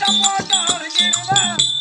让我找人，心都。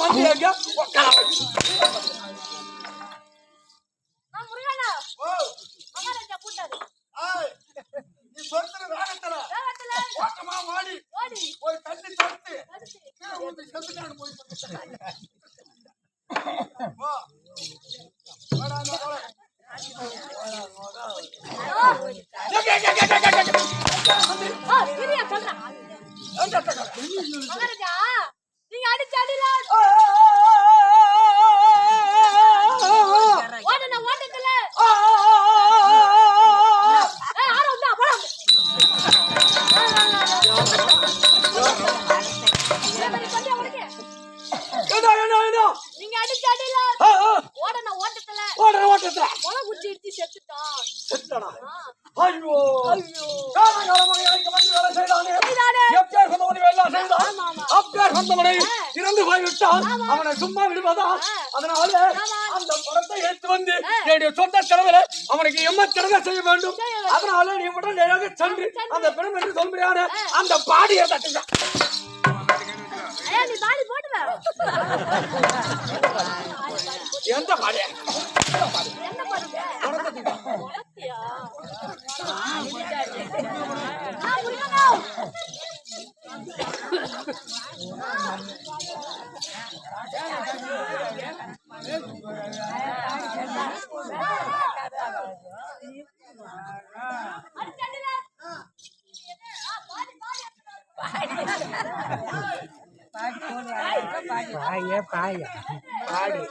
அந்த மந்திரங்க நீங்க அடிச்ச அடியில ஆ, ஆ, ஓடுன ஓட்டத்துல ஓடுற ஓட்டத்துல. முளை குச்சி இடிச்சு செத்துட்டான் செத்துட்டானா? ஆ. ஐயோ காலங்காலமாக எனக்கு வந்து வேலை செய்தானே. எப்பேர் வந்தவனை எல்லாம் செய்தான். அப்பேர் வந்தவனை இறந்து போய்விட்டான். அவனை சும்மா விடுவதா? அதனால. அந்த பணத்தை எடுத்து வந்து. என்னுடைய சொந்த செலவில் அவனுக்கு எம்ம செய்ய வேண்டும். அதனால நீ உடனடியாக சென்று சென்று. அந்த பெரும் என்று அந்த பாடியை தட்டுங்க நீ தாலி போடுவ எந்த பாடு? பாய பாய பாடு.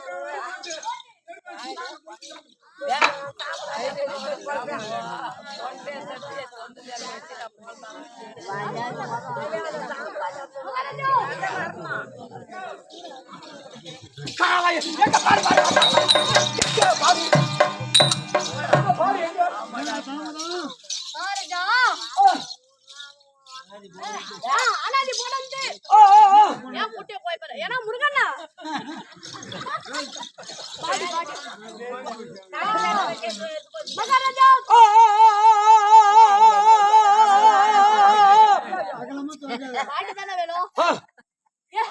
காலைய எங்க பாரு பாரு எங்க பாரு எங்க பாரு எங்க பாருடா ஆ, ஆனா நீ போடந்து ஆ ஆ ஆ ஏன் புட்டிய போய் பாரு ஏன்னா முருகண்ணா பாடி பாடி மகாராஜா ஆ பாடி தானே வேணும் ஆ ஏ,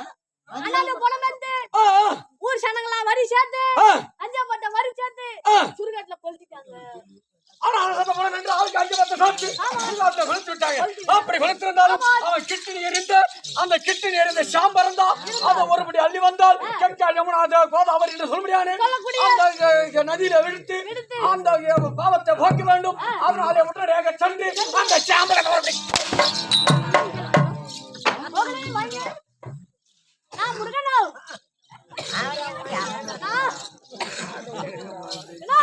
ஆனா நீ போடந்து ஆ ஊர் சனங்களா வரி சேர்த்து ஆ அஞ்சப்பட்ட வரி சேர்த்து ஆ சுடுகாட்டுல கொளுத்திட்டாங்க ஆனா அந்த போன நின்று ஆளுக்கு அஞ்சு பத்து சாப்பிட்டு சுடுகாட்டுல கொளுத்து விட்டாங்க அப்படி கொளுத்திருந்தாலும் அவன் கிட்டினி எரிந்து அந்த கிட்டினி எரிந்த சாம்பர் இருந்தா அதை ஒருபடி அள்ளி வந்தால் கங்கா யமுனா அது கோதாவரி என்று சொல்ல முடியாது. அந்த நதியில விழுத்து. அந்த பாவத்தை போக்க வேண்டும். அதனாலே உடனடியாக சென்று அந்த சாம்பரை மறுபடி போகலே வாங்க நான் முருகனா நான். என்ன?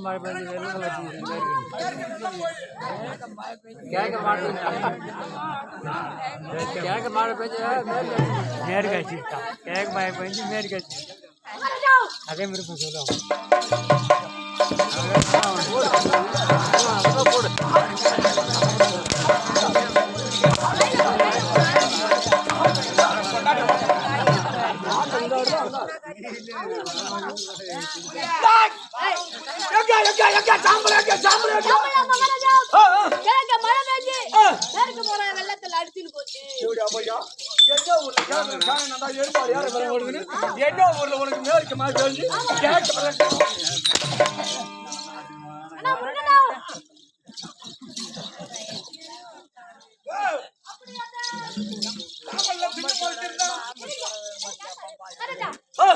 மழை பெஞ்சு வெள்ளம் கேட்க மாட்டேன். கேட்க மழை பெஞ்சு மேற்கு வச்சுட்டான் கேட்க மழை பெஞ்சு மேற்கு மகாராஜா அதே சொல்லுவோம் எங்க எங்க என்ன ஊர்ல உனக்கு மேற்கு மாதிரி தெரிஞ்சு கேட்க மாட்டேன். அண்ணா முருகனா மகாராஜா ஆ,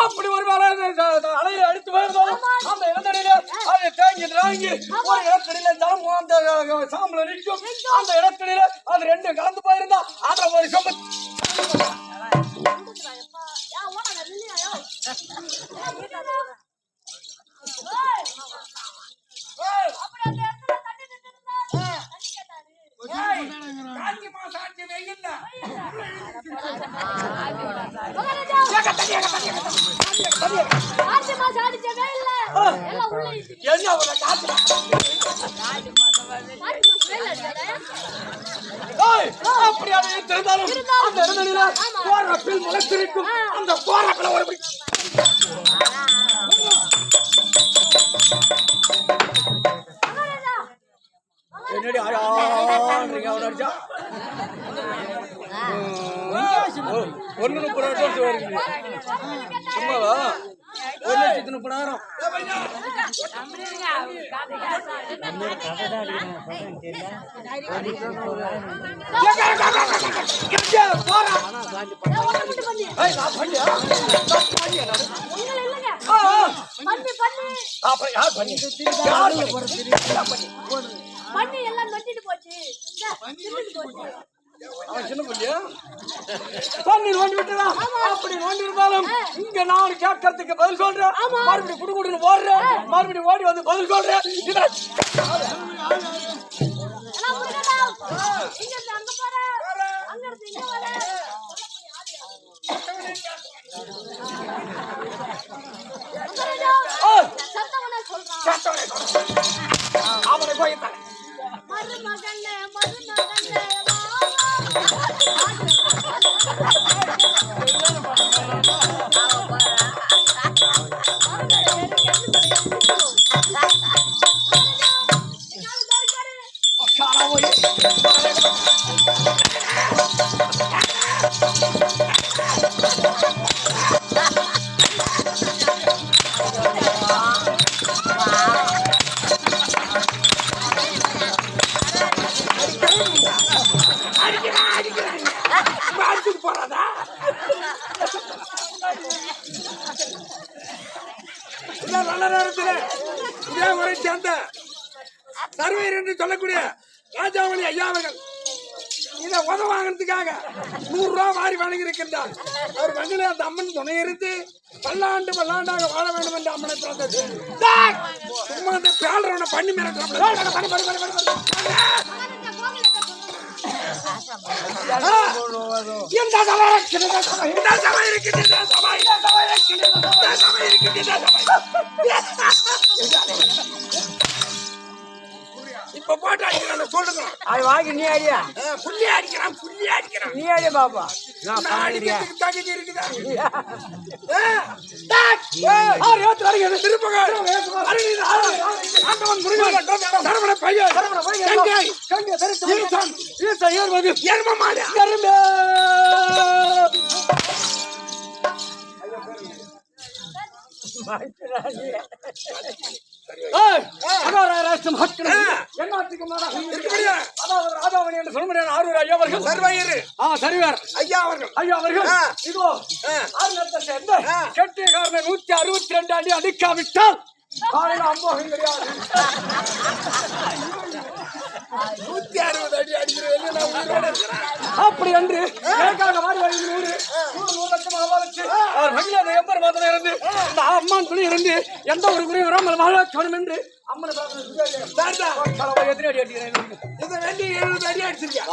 அப்படி ஒரு வேளை இந்த- இந்த- இந்த அலையை அடித்து போயிருந்தாலும் அந்த இடத்தடியில அது தாங்கி ஒரு இடத்தடியில இருந்தாலும் அந்த சாம்பல நிற்கும் அந்த இடத்தடியில அது ரெண்டும் கலந்து போயிருந்தா அதுல ஒரு சொம்பு அந்த மாசம் அடிச்ச வெயில்ல உள்ள இருக்கு என்ன ஒரு காத்து ஆச்சி மாசம் வெயில் அடிக்காத ஏய், அப்படி அது இருந்தாலும் அந்த இடத்தடியில கோரப்பில் முளைத்திருக்கும் அந்த கோரப்பில் ஒரு என்னடி முப்பது வருஷம் வருது சும்மாவா ஒரு லட்சத்தி முப்பதாயிரம் பண்ணி அப்புறம் யார் பண்ணி? யார் பண்ணி? எல்லாம் நொட்டிட்டு போச்சு போச்சு சின்ன பிள்ளையா? பண்ணி நோண்டி விட்டுதா? அப்படி நோண்டி இருந்தாலும் இங்க நான் கேட்கறதுக்கு பதில் சொல்றேன். மறுபடியும் குடு குடுன்னு ஓடுறேன். மறுபடியும் ஓடி வந்து பதில் சொல்றேன். இதை. எல்லாம் என்று சொல்லக்கூடிய ராஜாவளி ஐயா அவர்கள் இதை உத வாங்கினதுக்காக நூறு ரூபா வாரி வழங்கி இருக்கின்றார் அவர் மகளே அந்த அம்மன் துணை இருந்து பல்லாண்டு பல்லாண்டாக வாழ வேண்டும் என்று அம்மனை பிறந்தது சும்மா அந்த பேலரவனை பண்ணி மிரட்டுறாப்ல. இப்ப போட்டு அடிக்கிறான் சொல்லுங்க அது வாங்கி நீ அடியா? புள்ளி அடிக்கிறான் புள்ளி அடிக்கிறான். நீ அடி பாப்பா. அடிக்கிறதுக்கு தகுதி இருக்குதா? ஏ, இருக்கும்படியா, அதாவது ராஜாமணி என்று ஆரூர் ஐயா அவர்கள். சர்வாயரு ஆ சரிவார். ஐயா அவர்கள். ஐயா அவர்கள். இதோ. ஆறுநத்தை சேர்ந்த. கெட்டியக்காரனை நூத்தி அறுபத்தி ரெண்டு அடி அடிக்காவிட்டால் காலையில அம்போகம் கிடையாது. நூத்தி அறுபது அடி அடிக்கிறேன் அப்படி என்று மாறி வருகிற நூறு அவர் மகிழாத எம்பர் மாதம் இருந்து இந்த அம்மான் துணி இருந்து எந்த ஒரு குறையும் வராமல் வாழ வேண்டும் என்று அம்மனை எத்தனை அடி அடிக்கிறேன். இதை வேண்டி எழுபது அடி அடிச்சிருக்கேன்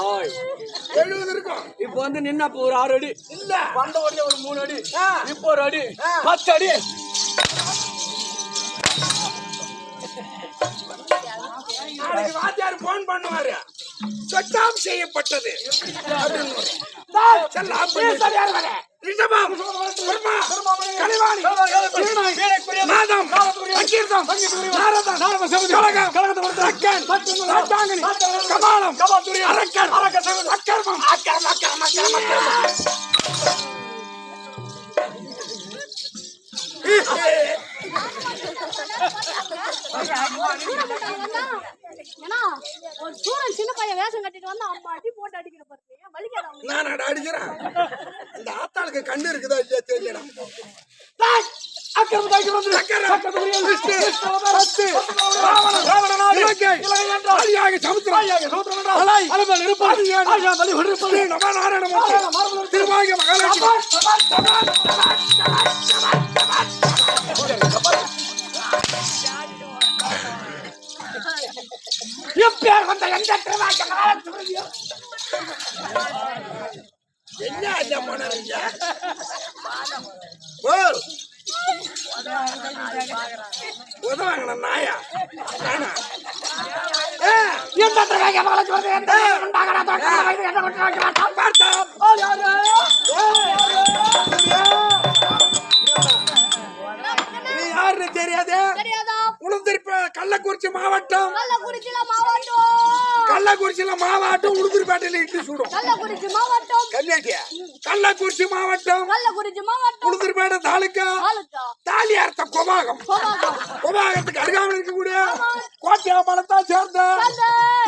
எழுபது இருக்கும். இப்போ வந்து நின்னா இப்போ ஒரு ஆறு அடி இல்ல. வந்த உடனே ஒரு மூணு அடி. இப்போ ஒரு அடி. பத்து அடி. நாளைக்கு வாத்தியார் போன் பண்ணுவாரு. சொட்டாம் செய்யப்பட்டது. அப்படின்னு. ரிஷபம் பிரம்மா கலிவாணி வீணை மாதம். அங்கீர்த்தம் நாரதம். கலகம் தக்கன் சாத்தாங்கனி கபாலம். அரக்கன். அக்கர்மம். ஏன்னா ஒரு சூரன் சின்ன பையன் வேஷம் கட்டிட்டு வந்து அம்மா அடி போட்டு அடிக்கிற பாருங்க வலிக்காத அவங்களுக்கு? நான் அட அடிக்கிறேன். இந்த ஆத்தாளுக்கு கண்ணு இருக்குதா இல்லையா தெரியல என்ன ஐயா போனாருங்க போல். உதவாங்க நாயா? நானா? எந்த தோட்டம் இது என்ன கொண்டு? ஓ? ஓ, யாரு? நீ யாருன்னு தெரியாது? உளுந்திருப்ப கள்ளக்குறிச்சி மாவட்டம். கள்ளக்குறிச்சியில மாவட்டம். கள்ளக்குறிச்சியில மாவட்டம் உளுந்தூர்பேட்டையில இட்டு சுடும். கள்ளக்குறிச்சி மாவட்டம். கள்ளக்குறிச்சி மாவட்டம் கள்ளக்குறிச்சி மாவட்டம். உளுந்தூர்பேட்டை தாலுக்கா தாலியார்த்த கோபாகம். கோபாகத்துக்கு அருகாமல் இருக்கக்கூடிய கோட்டையாமலத்தை சேர்ந்த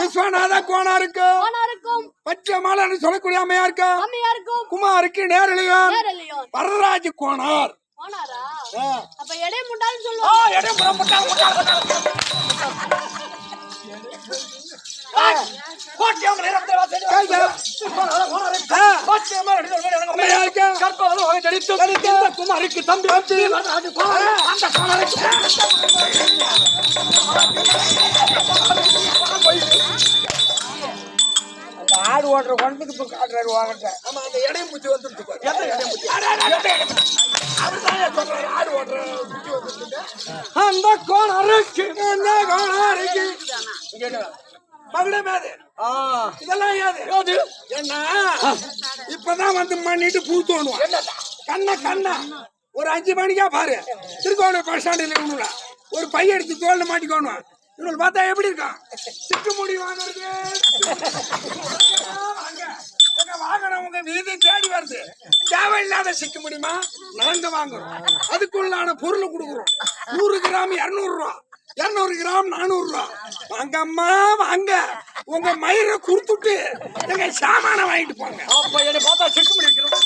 விஸ்வநாத கோனாருக்கு ஆனாருக்கும் பச்சை மாலன்னு சொல்லக்கூடிய அம்மையாருக்கு அம்மையாருக்கும். குமாருக்கு நேரலையும் வரராஜ் ஆ. அப்ப எடை முட்டாள்னு ஆ, சொல்லுவாங்க. எடை முட்டாள், முட்டாள், முட்டாள். குமாரிக்கு தம்பி ஆடு ஓட்டுற கொண்டதுக்கு இப்ப காட்டுறாரு வாங்கிட்ட ஆமா அந்த இடையும் புத்தி அட. அவர்தான் ஏன் சொல்றாரு, ஆடு ஓட்டுற புத்தி வந்துருச்சுங்க. அந்த கோணருக்கு என்ன கோனாருக்கு? மகளே மேது. ஆ. இதெல்லாம் ஏது? என்ன? இப்பதான் வந்து மண்ணிட்டு பூ தோணுவான் கண்ண கண்ணா. ஒரு அஞ்சு மணிக்கா பாரு. திருக்கோணம் பஸ் ஸ்டாண்டில் இருக்கணும்ல ஒரு பைய எடுத்து தோல்ல மாட்டிக்கோணும் இவங்களை பார்த்தா எப்படி இருக்கான்? சிக்கு முடி வாங்குறது. வாங்க. எங்க வாகனம் உங்க வீதி தேடி வருது. தேவையில்லாத சிக்க முடியுமா? நாங்க வாங்குறோம். அதுக்குள்ளான பொருள் கொடுக்குறோம். நூறு கிராம் இருநூறு ரூபா. இருநூறு கிராம் நானூறு ரூபா வாங்கம்மா வாங்க. உங்க மயிரை குடுத்துட்டு எங்க சாமான வாங்கிட்டு போங்க. என்ன என்னை பார்த்தா செக் பண்ணி வைக்கிறோம்